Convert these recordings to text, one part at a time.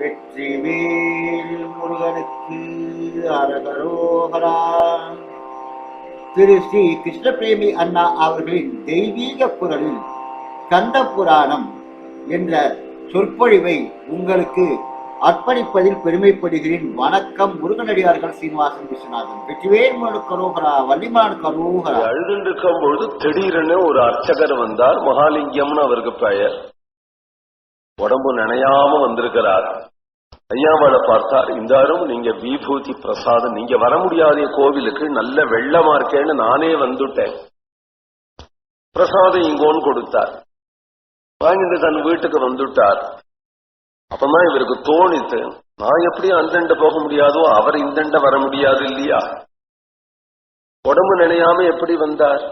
வெற்றிவேல் முருகனுக்கு அரகரோகரா. திரு ஸ்ரீ கிருஷ்ணபிரேமி அண்ணா அவர்களின் தெய்வீக குரலில் கந்த புராணம் என்ற சொற்பொழிவை உங்களுக்கு அர்ப்பணிப்பதில் பெருமைப்படுகிறேன். வணக்கம் முருகனடியார்கள் சீனிவாசன் விஸ்வநாதன். வெற்றிவேல் மனு கரோகரா வள்ளிமான் கரோகரா. அழுதுட்டு பொழுது திடீரென ஒரு அர்ச்சகர் வந்தார். மகாலிங்கம்னு அவருக்கு பெயர். உடம்பு நினையாம வந்திருக்கிறார். ஐயாமலை பார்த்தார் இந்தாரும் நீங்க விபூதி பிரசாதம் நீங்க வர முடியாத கோவிலுக்கு நல்ல வெள்ளமா இருக்கேன்னு நானே வந்துட்டேன். பிரசாதம் இங்கோன்னு கொடுத்தார். வாங்கிட்டு தன் வீட்டுக்கு வந்துட்டார். அப்பதான் இவருக்கு தோணித்து நான் எப்படி அந்தண்ட போக முடியாதோ அவர் இந்தண்ட வர முடியாது இல்லையா? உடம்பு நினையாம எப்படி வந்தார்?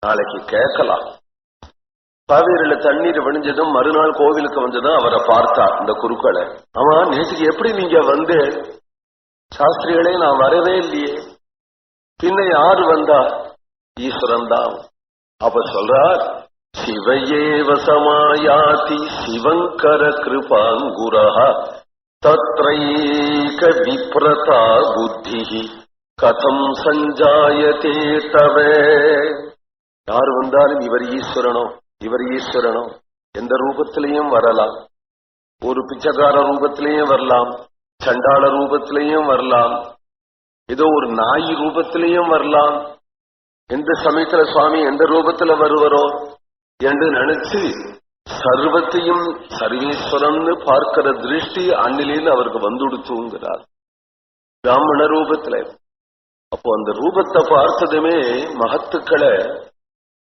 நாளைக்கு கேட்கலாம். காவேரியில தண்ணீர் விழிஞ்சதும் மறுநாள் கோவிலுக்கு வந்ததும் அவரை பார்த்தா இந்த குருக்களை. ஆமா நேற்றுக்கு எப்படி நீங்க வந்து சாஸ்திரிகளே நான் வரவே இல்லையே. பின்ன யாரு வந்தா? ஈஸ்வரன் தான். அப்ப சொல்றார் சிவையேவ சமாயாதி சிவங்கர கிருபாங்குரா தத்ரைக விப்ரதா புத்தி கதம் சஞ்சாயதே தவே. யார் வந்தாலும் இவர் ஈஸ்வரனோ? இவர் ஈஸ்வரனும் எந்த ரூபத்திலையும் வரலாம். ஒரு பிச்சைக்கார ரூபத்திலையும் வரலாம். சண்டாள ரூபத்திலையும் வரலாம். ஏதோ ஒரு நாய் ரூபத்திலையும் வரலாம். எந்த சமயத்துல சுவாமி எந்த ரூபத்துல வருவரோ என்று நினைச்சு சர்வத்தையும் சர்வேஸ்வரன் பார்க்கிற திருஷ்டி அந்நிலையில் அவருக்கு வந்துடுத்துங்கிறார் பிராமண ரூபத்துல. அப்போ அந்த ரூபத்தை பார்த்ததுமே மகத்துக்களை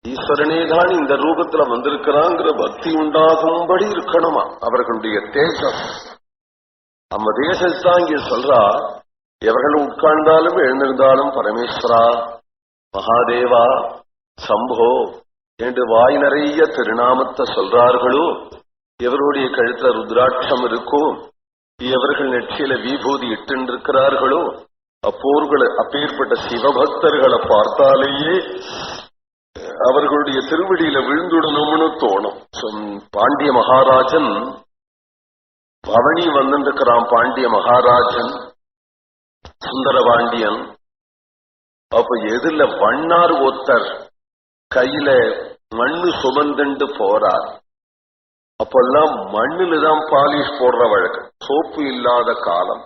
ஈஸ்வரனே தான் இந்த ரூபத்துல வந்திருக்கிறாங்கிற பக்தி உண்டாகும்படி இருக்கணுமா? அவர்களுடைய தேசம். நம்ம தேசத்தான் இங்க சொல்றா எவர்கள் உட்கார்ந்தாலும் எழுந்திருந்தாலும் பரமேஸ்வரா மகாதேவா சம்போ என்று வாய் நிறைய திருநாமத்தை சொல்றார்களோ எவருடைய கழுத்துல ருத்ராட்சம் இருக்கும் எவர்கள் நெற்றியில விபூதி இட்டிருக்கிறார்களோ அப்போர்களை அப்பேற்பட்ட சிவபக்தர்களை பார்த்தாலேயே அவர்களுடைய திருவடியில விழுந்துடணும்னு தோணும். பாண்டிய மகாராஜன் பவனி வந்திருக்கிறான் பாண்டிய மகாராஜன் சுந்தர பாண்டியன் அப்ப எதுல வண்ணார் ஒத்தர் கையில மண்ணு சுமந்துண்டு போறார். அப்பெல்லாம் மண்ணில தான் பாலிஷ் போடுற வழக்கம் சோப்பு இல்லாத காலம்.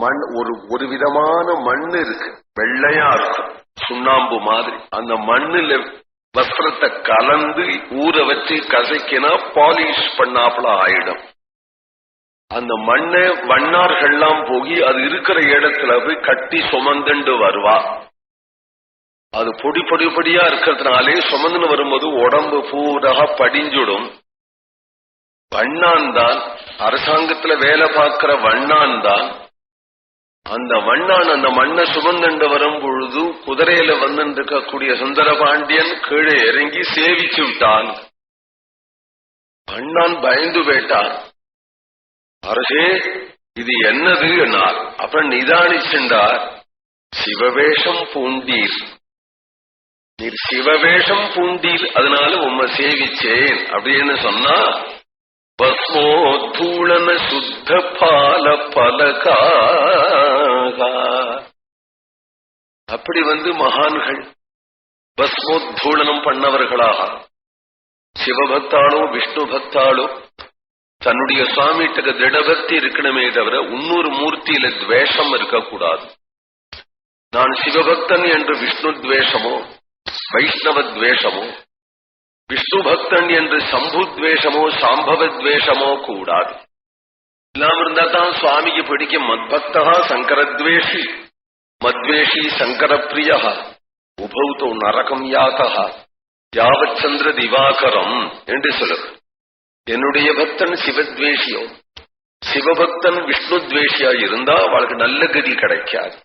மண் ஒரு ஒரு விதமான மண் இருக்கு. வெள்ளையா இருக்கும் சுண்ணாம்பு மாதிரி. அந்த மண்ணுல வஸ்திரத்தை கலந்து ஊற வச்சு கசைக்கினா பாலிஷ் பண்ணாப்புல ஆயிடும். அந்த மண்ணை வண்ணார்கள்லாம் போய் அது இருக்கிற இடத்துல போய் கட்டி சுமந்துண்டு வருவா. அது பொடி பொடி பொடியா இருக்கிறதுனாலே சுமந்துன்னு வரும்போது உடம்பு பூராக படிஞ்சுடும். வண்ணான் தான் அரசாங்கத்துல வேலை பார்க்கிற வண்ணான் தான் அந்த வண்ணான் அந்த மண்ணை சுமந்துண்டு வரும் பொழுது குதிரையில வந்து இருக்கக்கூடிய சுந்தர பாண்டியன் கீழே இறங்கி சேவிச்சு விட்டான். மண்ணான் பயந்து போயிட்டான். அரசே இது என்னது என்னார் அப்புறம் நிதானிச்சுண்டார் சிவவேஷம் பூண்டீர். நீர் சிவவேஷம் பூண்டீர் அதனால உம்மை சேவிச்சேன் அப்படின்னு சொன்னா பஸ்மோத்தூளன சுத்த பால பலகா அப்படி வந்து மகான்கள் பஸ்மோத்தூளனம் பண்ணவர்களாக. சிவபக்தாளோ விஷ்ணு பக்தாளோ தன்னுடைய சுவாமிகிட்ட திடபக்தி இருக்கணுமே தவிர இன்னொரு மூர்த்தியில துவேஷம் இருக்கக்கூடாது. நான் சிவபக்தன் என்று விஷ்ணு துவேஷமோ வைஷ்ணவ துவேஷமோ விஷ்ணு பக்தன் என்று சம்பு துவேஷமோ சாம்பவ துவேஷமோ கூடாது. இல்லாம இருந்தா தான் சுவாமிக்கு பிடிக்கும் மத்பக்தா சங்கரத்வேஷி. மத்வேஷி சங்கரப்பிரியா உபௌத்தோ நரகம் யாத்தா யாவத் சந்திர திவாகரம் என்று சொல்லு என்னுடைய பக்தன் சிவத்வேஷியோ. சிவபக்தன் விஷ்ணு துவேஷியா இருந்தா அவளுக்கு நல்ல கதி கிடைக்காது.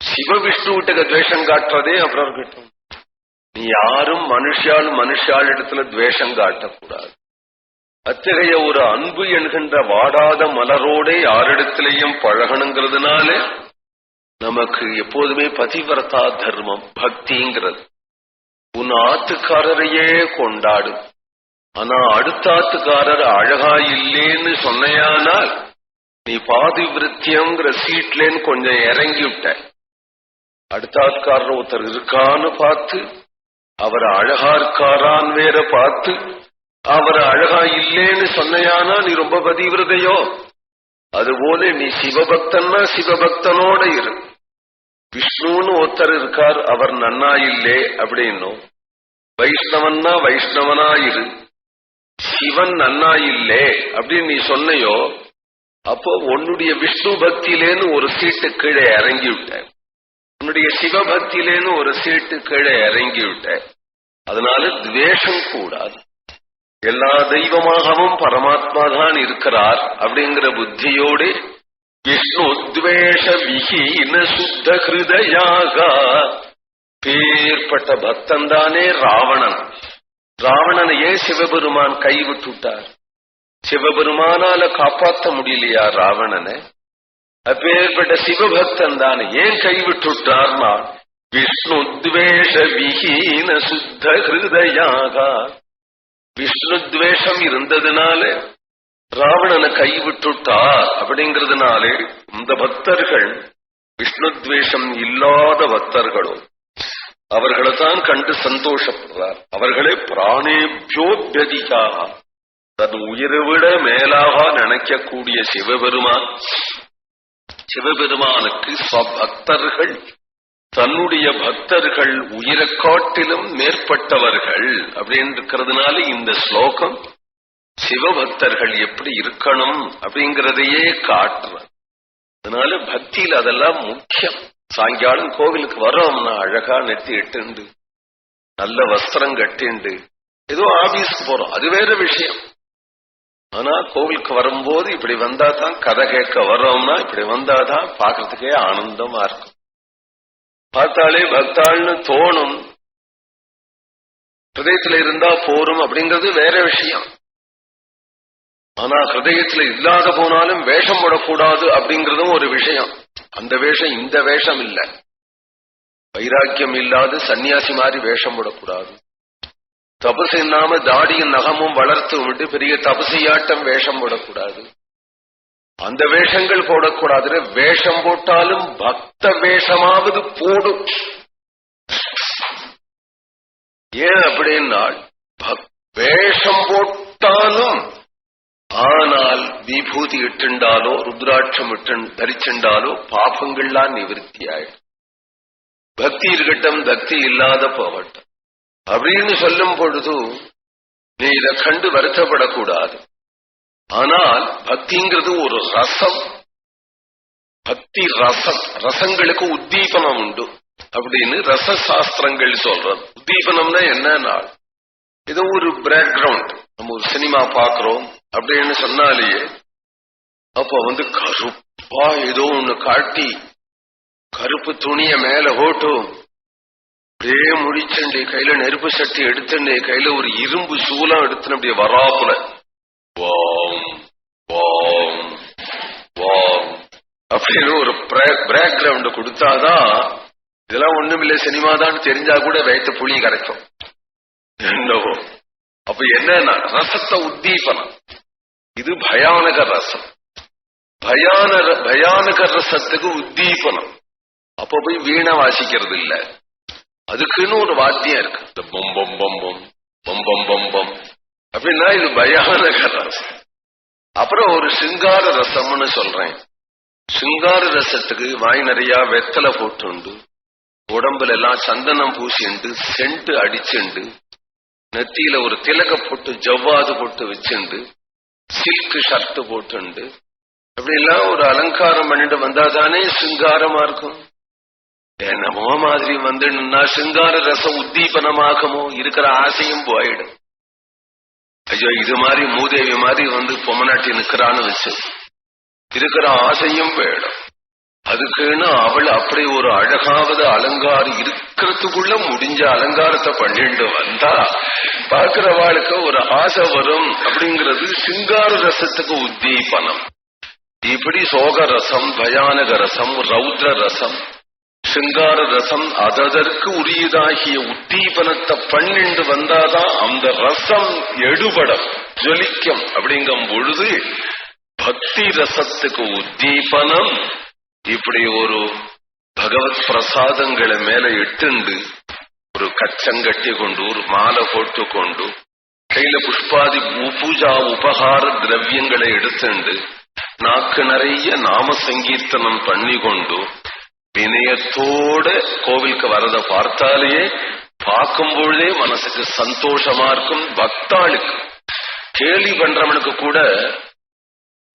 சிவ விஷ்ணு விஷ்ணுவிட்ட துவேஷம் காட்டுறதே அப்புறம் இருக்கட்டும். நீ யாரும் மனுஷால் மனுஷால் இடத்துல துவேஷம் காட்டக்கூடாது. அத்தகைய ஒரு அன்பு என்கின்ற வாடாத மலரோட யாரிடத்திலையும் பழகணுங்கிறதுனால நமக்கு எப்போதுமே பதிவிரதா தர்மம் பக்திங்கிறது. உன் ஆத்துக்காரரையே கொண்டாடு. ஆனா அடுத்த ஆத்துக்காரர் அழகா இல்லேன்னு சொன்னையானால் நீ பாதி விருத்தியங்கிற சீட்லேன்னு கொஞ்சம் இறங்கி விட்ட அடுத்தாத்துக்காரர் ஒருத்தர் இருக்கான்னு பார்த்து அவர் அழகா இருக்காரான்னு வேற பார்த்து அவர் அழகா இல்லேன்னு சொன்னையானா நீ ரொம்ப பதிவிரதையோ? அதுபோல நீ சிவபக்தன்னா சிவபக்தனோட இரு. விஷ்ணுன்னு ஒருத்தர் இருக்கார் அவர் நன்னா இல்லே அப்படின்னும். வைஷ்ணவன்னா வைஷ்ணவனா இரு. சிவன் நன்னா இல்லே அப்படின்னு நீ சொன்னையோ அப்போ உன்னுடைய விஷ்ணு பக்தியிலேன்னு ஒரு சீட்டு கீழே இறங்கி விட்ட உன்னுடைய சிவபக்தியிலேன்னு ஒரு சீட்டு கீழே இறங்கி விட்ட அதனால துவேஷம் கூடாது. எல்லா தெய்வமாகவும் பரமாத்மா தான் இருக்கிறார் அப்படிங்கிற புத்தியோடு விஷ்ணு துவேஷ விஹீன சுத்த ஹிருதயாக. பேர்பட்ட பக்தன் தானே ராவணன். ராவணனை ஏன் சிவபெருமான் கைவிட்டுட்டார். சிவபெருமானால காப்பாற்ற முடியலையா ராவணனை? அப்பேற்பட்ட சிவபக்தன் தானே ஏன் கைவிட்டுட்டார்னா? விஷ்ணு துவேஷ விஹீன சுத்த ஹிருதயாக. விஷ்ணுத்வேஷம் இருந்ததுனால ராவணனை கைவிட்டுட்டார் அப்படிங்கிறதுனாலே இந்த பக்தர்கள் விஷ்ணுத்வேஷம் இல்லாத பக்தர்களோ அவர்களை தான் கண்டு சந்தோஷப்படுறார் அவர்களே பிராணேபியோபியதிகாக தன் உயிரை விட மேலாக நினைக்கக்கூடிய சிவபெருமான் சிவபெருமானுக்கு ஸ்வபக்தர்கள் தன்னுடைய பக்தர்கள் உயிரக்காட்டிலும் மேற்பட்டவர்கள் அப்படின்னு இருக்கிறதுனால இந்த ஸ்லோகம் சிவபக்தர்கள் எப்படி இருக்கணும் அப்படிங்கறதையே காட்டுற அதனால பக்தியில் அதெல்லாம் முக்கியம். சாயங்காலம் கோவிலுக்கு வரோம்னா அழகா நெத்தி இட்டுண்டு நல்ல வஸ்திரம் கட்டிண்டு ஏதோ ஆபீஸ்க்கு போறோம். அது வேற விஷயம். ஆனா கோவிலுக்கு வரும்போது இப்படி வந்தாதான் கதை கேட்க வர்றோம்னா இப்படி வந்தாதான் பாக்குறதுக்கே ஆனந்தமா இருக்கும். பார்த்தாலே பக்தாள்னு தோணும். ஹிருதயத்துல இருந்தா போரும் அப்படிங்கிறது வேற விஷயம். ஆனா ஹிருதயத்துல இல்லாத போனாலும் வேஷம் போடக்கூடாது அப்படிங்கறதும் ஒரு விஷயம். அந்த வேஷம் இந்த வேஷம் இல்ல. வைராக்கியம் இல்லாது சன்னியாசி மாதிரி வேஷம் போடக்கூடாது. தபசு இல்லாம தாடியும் நகமும் வளர்த்து விட்டு பெரிய தபசையாட்டம் வேஷம் போடக்கூடாது. அந்த வேஷங்கள் போடக்கூடாது வேஷம் போட்டாலும் பக்த வேஷமாவது போடும். ஏன் அப்படின்னா வேஷம் போட்டாலும் ஆனால் விபூதி இட்டுண்டாலோ ருத்ராட்சம் இட்டு தரிச்சுண்டாலோ பாபங்கள்லாம் நிவர்த்தி ஆயிடும். பக்தி இருக்கட்டும் பக்தி இல்லாத போகட்டும். அப்படின்னு சொல்லும் பொழுது நீ இதை கண்டு வருத்தப்படக்கூடாது. ஆனால் பக்திங்கிறது ஒரு ரசம். பக்தி ரசம். ரசங்களுக்கு உத்தீபனம் உண்டு. அப்படின்னு ரச சாஸ்திரங்கள் சொல்றது. உத்தீபனம்னா என்னன்னா ஏதோ ஒரு பேக்ரவுண்ட் நம்ம ஒரு சினிமா பாக்குறோம் அப்படின்னு சொன்னாலேயே அப்ப வந்து கருப்பா ஏதோ ஒண்ணு காட்டி கருப்பு துணிய மேல ஓட்டும் அப்படியே முடிச்சண்டி கையில நெருப்பு சட்டி எடுத்துண்டே கையில ஒரு இரும்பு சூலம் எடுத்துன்னு அப்படியே வராப்புல. பேக்ரவுண்ட் கொடுத்தாதான் இதெல்லாம் ஒண்ணுமில்ல சினிமா தான் தெரிஞ்சா கூட வயிற்று புளி கரைக்கும். என்னவோ. அப்ப என்னன்னா ரசத்தை உத்தீபனம். இது பயானக ரசம். பயான பயானக ரசத்துக்கு உத்தீபனம். அப்ப போய் வீணை வாசிக்கிறது இல்ல அதுக்குன்னு ஒரு வாத்தியம் இருக்கு. இந்த பொம் பொம் பொம் பொம் பொம் பொம் பொம் பொம். அப்படின்னா இது பயானக ரசம். அப்புறம் ஒரு சிங்கார ரசம்னு சொல்றேன். சிங்கார ரசத்துக்கு வாய் நிறைய வெத்தலை போட்டுண்டு உடம்புல எல்லாம் சந்தனம் பூசிண்டு செண்டு அடிச்சுண்டு நெத்தியில ஒரு திலக போட்டு ஜவ்வாது போட்டு வச்சுண்டு சில்க் ஷர்ட் போட்டுண்டு. அப்படி எல்லாம் ஒரு அலங்காரம் பண்ணிட்டு வந்தாதானே சிங்காரமா இருக்கும். என்னமோ மாதிரி வந்துடுன்னா சிங்கார ரசம் உத்தீபனமாகமோ இருக்கிற ஆசையும் போயிடும். ஐயோ இது மாதிரி மூதேவி மாதிரி வந்து பொம்மநாட்டி நிற்கிறான்னு வச்சு. இருக்கிற ஆசையும் வேணும். அதுக்குன்னு அவள் அப்படி ஒரு அழகாவது அலங்காரம் இருக்கிறதுக்குள்ள முடிஞ்ச அலங்காரத்தை பண்ணிட்டு வந்தா பாக்குறவாளுக்கு ஒரு ஆசை வரும் அப்படிங்கிறது சிங்கார ரசத்துக்கு உத்தீபனம் இப்படி சோக ரசம் பயானக ரசம் ரௌத்ர ரசம் சிங்கார ரசம் அததற்கு உரியதாகிய உத்தீபனத்தை பண்ணிண்டு வந்தாதான் அந்த ரசம் எடுபடம் ஜொலிக்கும் அப்படிங்கும் பொழுது பக்தி ரசத்துக்கு உத்தீபனம். இப்படி ஒரு பகவத் பிரசாதங்களை மேல இட்டுண்டு ஒரு கச்சங்கட்டி கொண்டு ஒரு மாலை போட்டு கொண்டு கையில புஷ்பாதி பூஜா உபகார திரவியங்களை எடுத்துண்டு நாக்கு நிறைய நாம சங்கீர்த்தனம் பண்ணி கொண்டு வினயத்தோட கோவிலுக்கு வரத பார்த்தாலேயே பார்க்கும் பொழுதே மனசுக்கு சந்தோஷமா இருக்கும் பக்தாளுக்கு. கேலி பண்றவனுக்கு கூட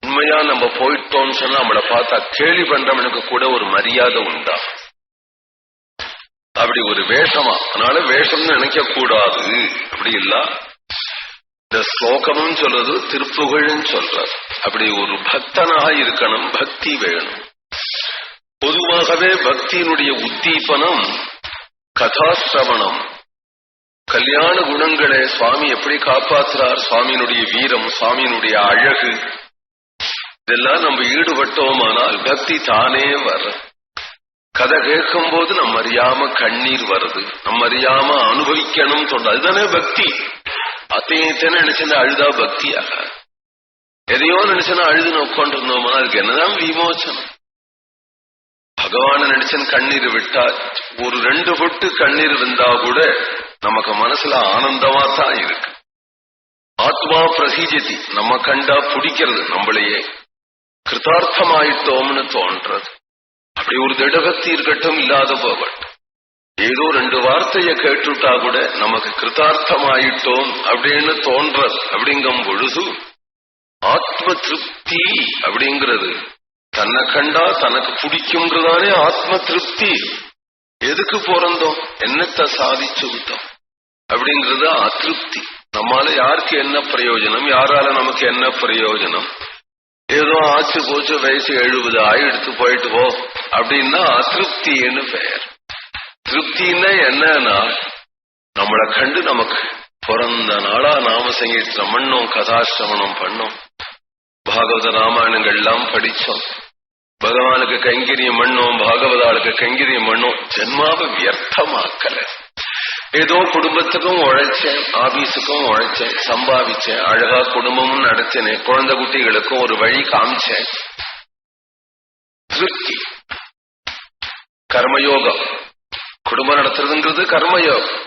உண்மையா நம்ம போயிட்டோம்னு சொன்னா நம்மளை பார்த்தா கேலி பண்றவனுக்கு கூட ஒரு மரியாதை உண்டா? அப்படி ஒரு வேஷமா? அதனால வேஷம்னு நினைக்க கூடாது அப்படி இல்ல. இந்த ஸ்லோகமும் சொல்றது திருப்புகழும் சொல்றது அப்படி ஒரு பக்தனாக இருக்கணும் பக்தி வேணும். பொதுவாகவே பக்தியினுடைய உத்தீபனம் கதாசிரவணம். கல்யாண குணங்களை சுவாமி எப்படி காப்பாற்றுறார் சுவாமியினுடைய வீரம் சுவாமியினுடைய அழகு இதெல்லாம் நம்ம ஈடுபட்டோமானால் பக்தி தானே வர கதை கேட்கும் போது நம்ம அறியாம கண்ணீர் வருது. நம்ம அறியாம அனுபவிக்கணும் தோன்ற அதுதானே பக்தி. அத்தையத்தனை நினைச்சா அழுதா பக்தி ஆகாது எதையோ நினைச்சனா அழுது உட்காந்துருந்தோமா அதுக்கு என்னதான் விமோச்சனம் பகவான நினைச்சன் கண்ணீர் விட்டா ஒரு ரெண்டு பொட்டு கண்ணீர் இருந்தா கூட நமக்கு மனசுல ஆனந்தமா தான் இருக்கு. ஆத்மா பிரசீஜதி நம்ம கண்டா பிடிக்கிறது நம்மளையே. கிருதார்த்தமாயிட்டோம்னு தோன்றது. அப்படி ஒரு திடபக்தி இருக்கட்டும் இல்லாத போகட்டும். ஏதோ ரெண்டு வார்த்தைய கேட்டுட்டா கூட நமக்கு கிருதார்த்தமாயிட்டோம் அப்படின்னு தோன்றது அப்படிங்கும் பொழுது ஆத்ம திருப்தி அப்படிங்கிறது தன்னை கண்டா தனக்கு பிடிக்கும்ன்றதானே ஆத்ம திருப்தி. எதுக்கு பிறந்தோம்? என்னத்தை சாதிச்சு விட்டோம்? அப்படிங்கறது அதிருப்தி நம்மால யாருக்கு என்ன பிரயோஜனம்? யாரால நமக்கு என்ன பிரயோஜனம்? ஏதோ ஆச்சு போச்சு வயசு எழுபது ஆயிடுத்து போயிட்டு போ. அப்படின்னா அதிருப்தின்னு பெயர். திருப்தின்னா என்னன்னா நம்மளை கண்டு நமக்கு பிறந்த நாளா நாம சங்கீர்த்தனம் பண்ணோம் கதாசிரமணம் பண்ணோம். பாகவத ராமாயணங்கள் எல்லாம் படிச்சோம். பகவானுக்கு கைங்கரியம் பண்ணோம் பாகவதாளுக்கு கைங்கரியம் பண்ணோம். ஜென்மாவை வியர்த்தமாக்கல. ஏதோ குடும்பத்துக்கும் உழைச்சேன் ஆபீஸுக்கும் உழைச்சேன் சம்பாதிச்சேன் அழகா குடும்பமும் நடத்தினேன் குழந்தை குட்டிகளுக்கும் ஒரு வழி காமிச்சேன். திருப்தி. கர்மயோகம். குடும்பம் நடத்துறதுங்கிறது கர்மயோகம்.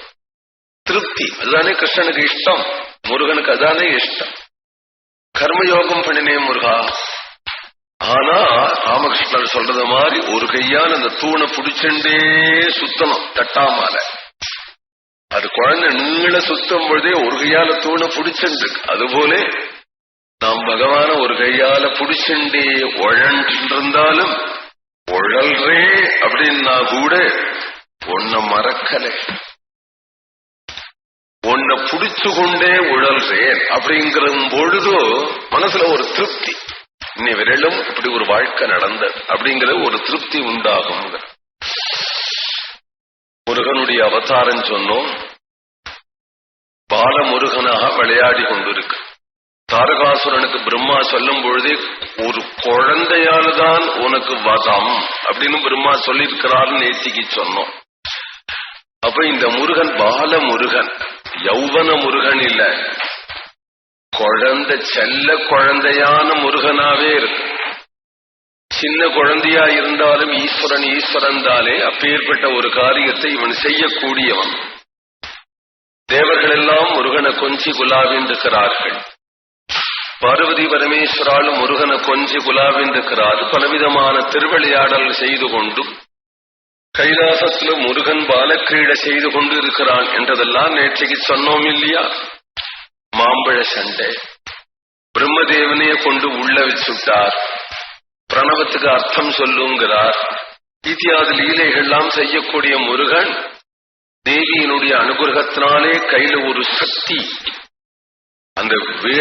திருப்தி. அதுதானே கிருஷ்ணனுக்கு இஷ்டம். முருகனுக்கு அதானே இஷ்டம். கர்மயோகம் பண்ணினே முருகா. ஆனா ராமகிருஷ்ணர் சொல்றது மாதிரி ஒரு கையால் அந்த தூணை புடிச்சுண்டே சுத்தணும் தட்டாமால. அது குழந்தை நீள சுத்தும் பொழுதே ஒரு கையால தூணை புடிச்சுண்டு அதுபோல நாம் பகவான ஒரு கையால புடிச்சுண்டே உழன்றிருந்தாலும் உழல்றே அப்படின்னா கூட உன்னை மறக்கலை. உன்னை புடிச்சு கொண்டே உழல்றேன் அப்படிங்கிற பொழுதோ மனசுல ஒரு திருப்தி. இன்னை விரலும் இப்படி ஒரு வாழ்க்கை நடந்தது அப்படிங்கிற ஒரு திருப்தி உண்டாகும். முருகனுடைய அவதாரம் சொன்னோம். பாலமுருகனாக விளையாடி கொண்டிருக்கு. தாரகாசுரனுக்கு பிரம்மா சொல்லும் பொழுதே ஒரு குழந்தையால்தான் உனக்கு வதம் அப்படின்னு பிரம்மா சொல்லியிருக்கிறார்னு நேத்திக்கு சொன்னோம். அப்ப இந்த முருகன் பால முருகன் யௌவன முருகன் இல்ல. குழந்தை செல்ல குழந்தையான முருகனாவே இருக்கு. சின்ன குழந்தையா இருந்தாலும் ஈஸ்வரன் ஈஸ்வரன் தானே அப்பேற்பட்ட ஒரு காரியத்தை இவன் செய்யக்கூடியவன். தேவர்கள் எல்லாம் முருகனை கொஞ்சி குலாவிந்திருக்கிறார்கள். பார்வதி பரமேஸ்வராலும் முருகனை கொஞ்சி குலாவிந்திருக்கிறார். பலவிதமான திருவிளையாடல் செய்து கொண்டும் கைலாசத்திலும் முருகன் பாலக்கிரீட செய்து கொண்டு இருக்கிறான் என்றதெல்லாம் நேற்றைக்கு சொன்னோம் இல்லையா? மாம்பழ சண்டை. பிரம்மதேவனையே கொண்டு உள்ள வச்சுட்டார். பிரணவத்துக்கு அர்த்தம் சொல்லுங்கிறார். இத்தியாதி லீலைகள்லாம் செய்யக்கூடிய முருகன் தேவியினுடைய அனுகிரகத்தினாலே கையில ஒரு சக்தி. அந்த வே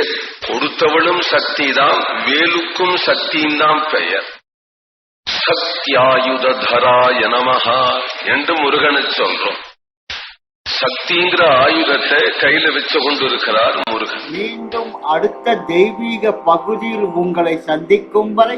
கொடுத்தவளும் சக்தி தான் வேலுக்கும் சக்தியின் தான் பெயர் சக்தியாயுதராய நமஹா என்று முருகனை சொல்றோம். சக்திங்கிற ஆயுதத்தை கையில வச்சு கொண்டிருக்கிறார் முருகன். மீண்டும் அடுத்த தெய்வீக பகுதியில் உங்களை சந்திக்கும் வரை